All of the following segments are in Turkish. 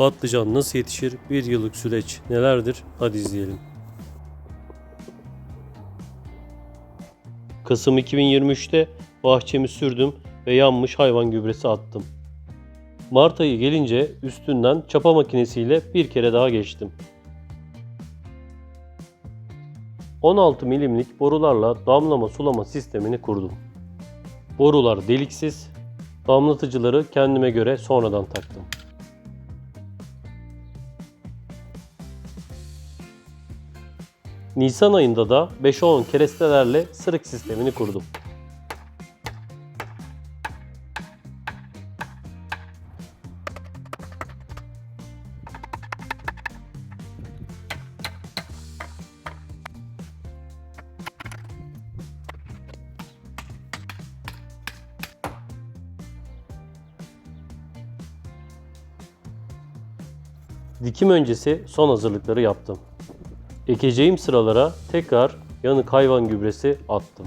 Patlıcan nasıl yetişir? Bir yıllık süreç nelerdir? Hadi izleyelim. Kasım 2023'te bahçemi sürdüm ve yanmış hayvan gübresi attım. Mart ayı gelince üstünden çapa makinesiyle bir kere daha geçtim. 16 milimlik borularla damlama sulama sistemini kurdum. Borular deliksiz, damlatıcıları kendime göre sonradan taktım. Nisan ayında da 5-10 kerestelerle sırık sistemini kurdum. Dikim öncesi son hazırlıkları yaptım. Ekeceğim sıralara tekrar yanık hayvan gübresi attım.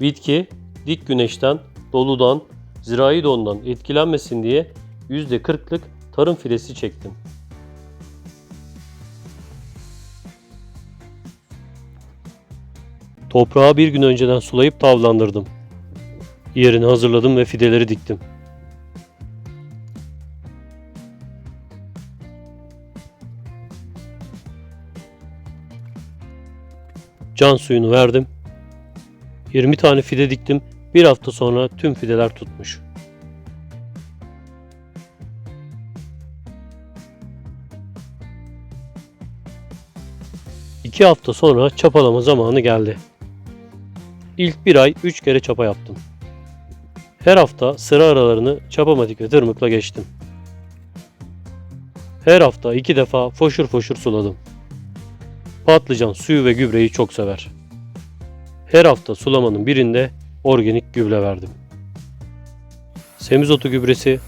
Bitki dik güneşten, doludan, zirai dondan etkilenmesin diye %40'lık tarım filesi çektim. Toprağı bir gün önceden sulayıp tavlandırdım. Yerini hazırladım ve fideleri diktim. Can suyunu verdim. 20 tane fide diktim. Bir hafta sonra tüm fideler tutmuş. İki hafta sonra çapalama zamanı geldi. İlk bir ay üç kere çapa yaptım. Her hafta sıra aralarını çapamatik ve tırmıkla geçtim. Her hafta iki defa foşur foşur suladım. Patlıcan suyu ve gübreyi çok sever. Her hafta sulamanın birinde organik gübre verdim. Semizotu gübresi,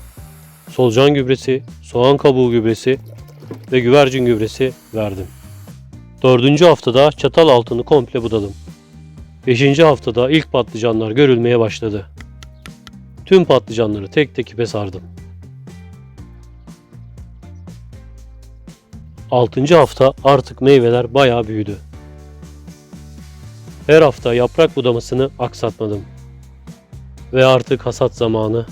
solucan gübresi, soğan kabuğu gübresi ve güvercin gübresi verdim. Dördüncü haftada çatal altını komple budadım. Beşinci haftada ilk patlıcanlar görülmeye başladı. Tüm patlıcanları tek tek ipe sardım. 6. hafta artık meyveler bayağı büyüdü. Her hafta yaprak budamasını aksatmadım. Ve artık hasat zamanı.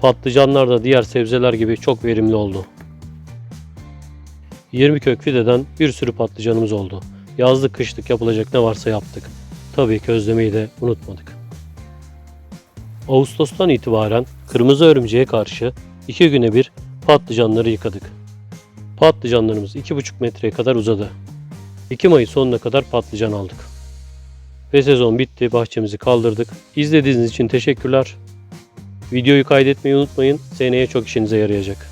Patlıcanlar da diğer sebzeler gibi çok verimli oldu. 20 kök fideden bir sürü patlıcanımız oldu. Yazlık kışlık yapılacak ne varsa yaptık. Tabii közlemeyi de unutmadık. Ağustos'tan itibaren kırmızı örümceğe karşı 2 güne bir patlıcanları yıkadık. Patlıcanlarımız 2,5 metreye kadar uzadı. Ekim ayı sonuna kadar patlıcan aldık. Ve sezon bitti, bahçemizi kaldırdık. İzlediğiniz için teşekkürler. Videoyu kaydetmeyi unutmayın. Seneye çok işinize yarayacak.